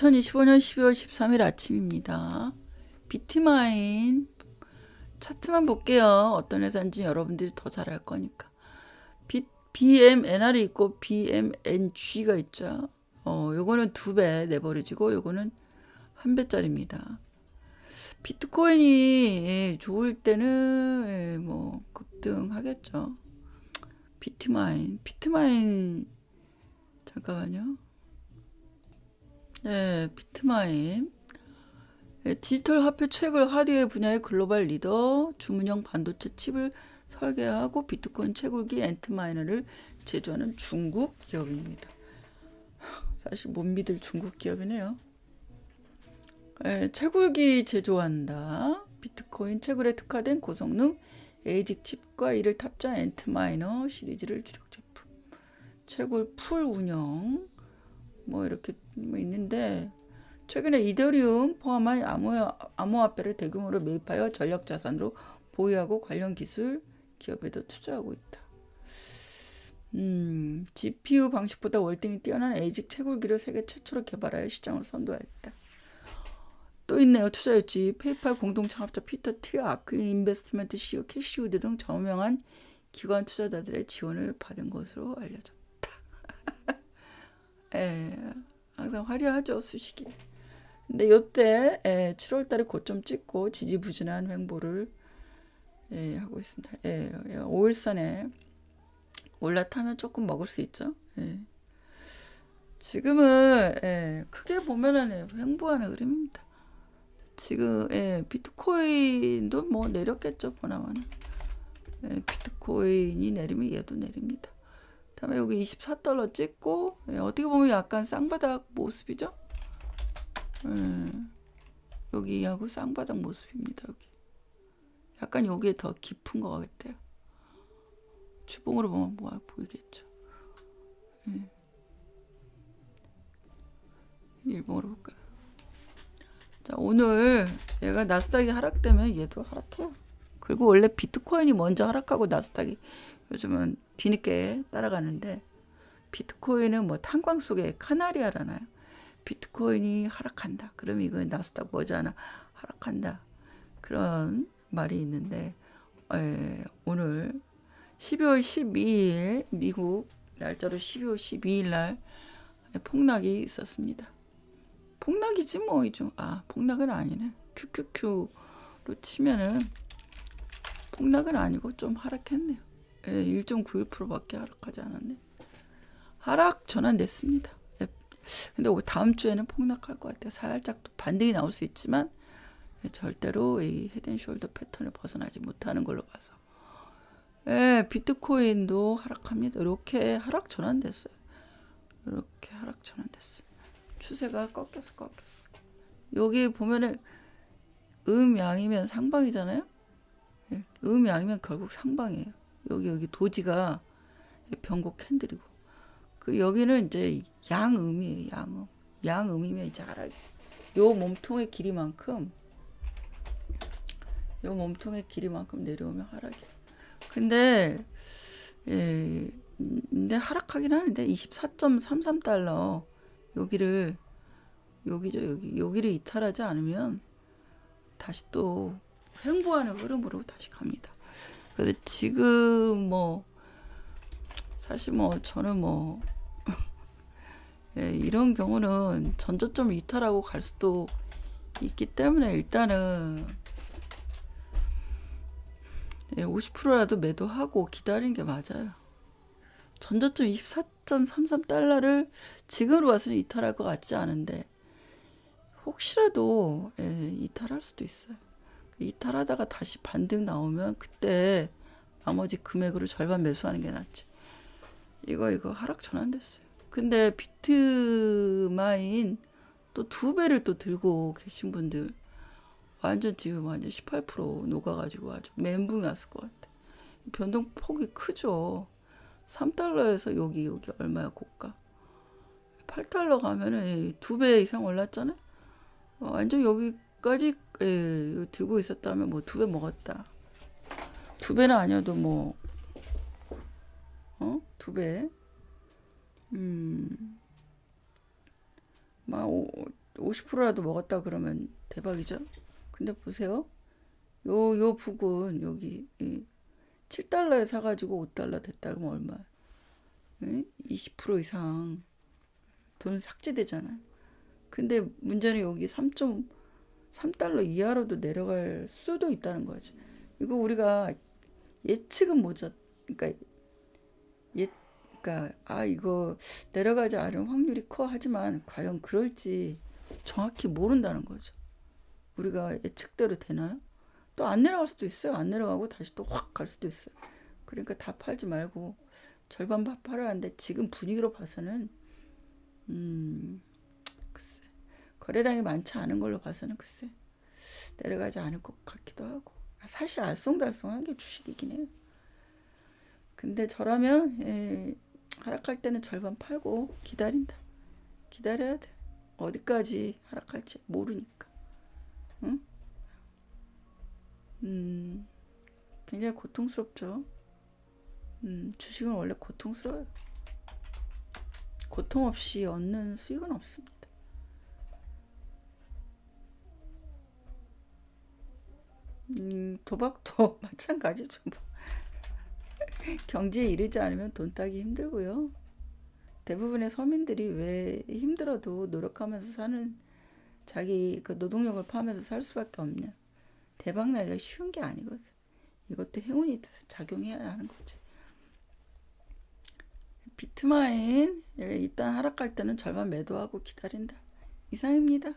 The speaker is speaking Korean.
2025년 12월 13일 아침입니다. 비트마인 차트만 볼게요. 어떤 회사인지 여러분들이 더 잘 알 거니까. 비, BMNR이 있고 BMNG가 있죠. 어, 요거는 두 배 내버려지고 요거는 한 배짜리입니다. 비트코인이 예, 좋을 때는 예, 뭐 급등하겠죠. 비트마인, 비트마인 잠깐만요. 네, 비트마인. 네, 디지털 화폐 채굴 하드웨어 분야의 글로벌 리더, 주문형 반도체 칩을 설계하고 비트코인 채굴기 엔트마이너를 제조하는 중국 기업입니다. 사실 못 믿을 중국 기업이네요. 네, 채굴기 제조한다. 비트코인 채굴에 특화된 고성능 에이직 칩과 이를 탑재한 엔트마이너 시리즈를 주력 제품. 채굴 풀 운영. 뭐 이렇게 뭐 있는데 최근에 이더리움 포함한 암호, 암호화폐를 대규모로 매입하여 전력 자산으로 보유하고 관련 기술 기업에도 투자하고 있다. 음, GPU 방식보다 월등히 뛰어난 에이직 채굴기를 세계 최초로 개발하여 시장을 선도했다. 또 있네요. 투자 유치 페이팔 공동 창업자 피터 티어 아크 인베스트먼트 CEO 캐시우드 등 저명한 기관 투자자들의 지원을 받은 것으로 알려졌다. 예, 항상 화려하죠 수식이. 근데 요때 예, 7월달에 고점 찍고 지지부진한 횡보를 예, 하고 있습니다. 예, 예, 5일선에 올라타면 조금 먹을 수 있죠. 예. 지금은 예, 크게 보면은 횡보하는 흐름입니다. 지금 예, 비트코인도 뭐 내렸겠죠 보나마는. 예, 비트코인이 내리면 얘도 내립니다. 다음에 여기 24달러 찍고 예, 어떻게 보면 약간 쌍바닥 모습이죠. 예, 여기하고 쌍바닥 모습입니다. 여기 약간 여기에 더 깊은 것 같아요. 주봉으로 보면 뭐 보이겠죠. 예. 일봉으로 볼까요? 자 오늘 얘가 나스닥이 하락되면 얘도 하락해요. 그리고 원래 비트코인이 먼저 하락하고 나스닥이 요즘은 뒤늦게 따라가는데 비트코인은 뭐 탄광 속에 카나리아라나요? 비트코인이 하락한다. 그럼 이건 나스닥 머지않아 하락한다. 그런 말이 있는데 에, 오늘 12월 12일 미국 날짜로 12월 12일 날 폭락이 있었습니다. 폭락이지 뭐 이죠. 아 폭락은 아니네. QQQ로 치면은 폭락은 아니고 좀 하락했네요. 예, 1.91%밖에 하락하지 않았네. 하락 전환됐습니다. 예, 근데 다음 주에는 폭락할 것 같아요. 살짝 또 반등이 나올 수 있지만 예, 절대로 이 헤드앤숄더 패턴을 벗어나지 못하는 걸로 봐서. 예, 비트코인도 하락합니다. 이렇게 하락 전환됐어요. 이렇게 하락 전환됐어요. 추세가 꺾였어, 꺾였어. 여기 보면은 음양이면 상방이잖아요. 예, 음양이면 결국 상방이에요. 여기 여기 도지가 병곡 캔들이고. 그 여기는 이제 양음이에요 양음. 양음이면 하락이 요. 몸통의 길이만큼 요 몸통의 길이만큼 내려오면 하락이 근데 예 근데 하락하긴 하는데 24.33달러 여기를 여기죠 여기. 여기를 이탈하지 않으면 다시 또 횡보하는 흐름으로 다시 갑니다. 근데 지금 뭐 사실 뭐 저는 뭐 예, 이런 경우는 전저점 이탈하고 갈 수도 있기 때문에 일단은 예, 50%라도 매도하고 기다리는 게 맞아요. 전저점 24.33달러를 지금으로 봐서는 이탈할 것 같지 않은데 혹시라도 예, 이탈할 수도 있어요. 이탈하다가 다시 반등 나오면 그때 나머지 금액으로 절반 매수하는 게 낫지. 이거 이거 하락 전환됐어요. 근데 비트마인 또 두 배를 또 들고 계신 분들 완전 지금 완전 18% 녹아가지고 아주 멘붕이 왔을 것 같아. 변동폭이 크죠. 3달러에서 여기 여기 얼마야 고가. 8달러 가면은 두 배 이상 올랐잖아요. 어, 완전 여기 까지 예, 들고 있었다면 뭐 두 배 먹었다. 두 배는 아니어도 뭐, 어? 두 배. 음, 막, 오, 50%라도 먹었다 그러면 대박이죠. 근데 보세요. 요, 요 북은 여기 이 7달러에 사가지고 5달러 됐다 그러면 얼마? 예? 20% 이상 돈 삭제되잖아요. 근데 문제는 여기 3.3달러 이하로도 내려갈 수도 있다는 거지. 이거 우리가 예측은 못했, 그러니까 예, 그러니까 아 이거 내려가지 않을 확률이 커 하지만 과연 그럴지 정확히 모른다는 거죠. 우리가 예측대로 되나요? 또 안 내려갈 수도 있어요. 안 내려가고 다시 또 확 갈 수도 있어요. 그러니까 다 팔지 말고 절반 바- 팔아야 하는데 지금 분위기로 봐서는 음 거래량이 많지 않은 걸로 봐서는 글쎄 내려가지 않을 것 같기도 하고 아, 사실 알쏭달쏭한 게 주식이긴 해요. 근데 저라면 예, 하락할 때는 절반 팔고 기다린다. 기다려야 돼. 어디까지 하락할지 모르니까. 응? 음, 굉장히 고통스럽죠. 음, 주식은 원래 고통스러워요. 고통 없이 얻는 수익은 없습니다. 음, 도박도 마찬가지죠. 뭐. 경제에 이르지 않으면 돈 따기 힘들고요. 대부분의 서민들이 왜 힘들어도 노력하면서 사는 자기 그 노동력을 포함해서 살 수밖에 없냐. 대박 나기가 쉬운 게 아니거든. 이것도 행운이 작용해야 하는 거지. 비트마인 예, 일단 하락할 때는 절반 매도하고 기다린다. 이상입니다.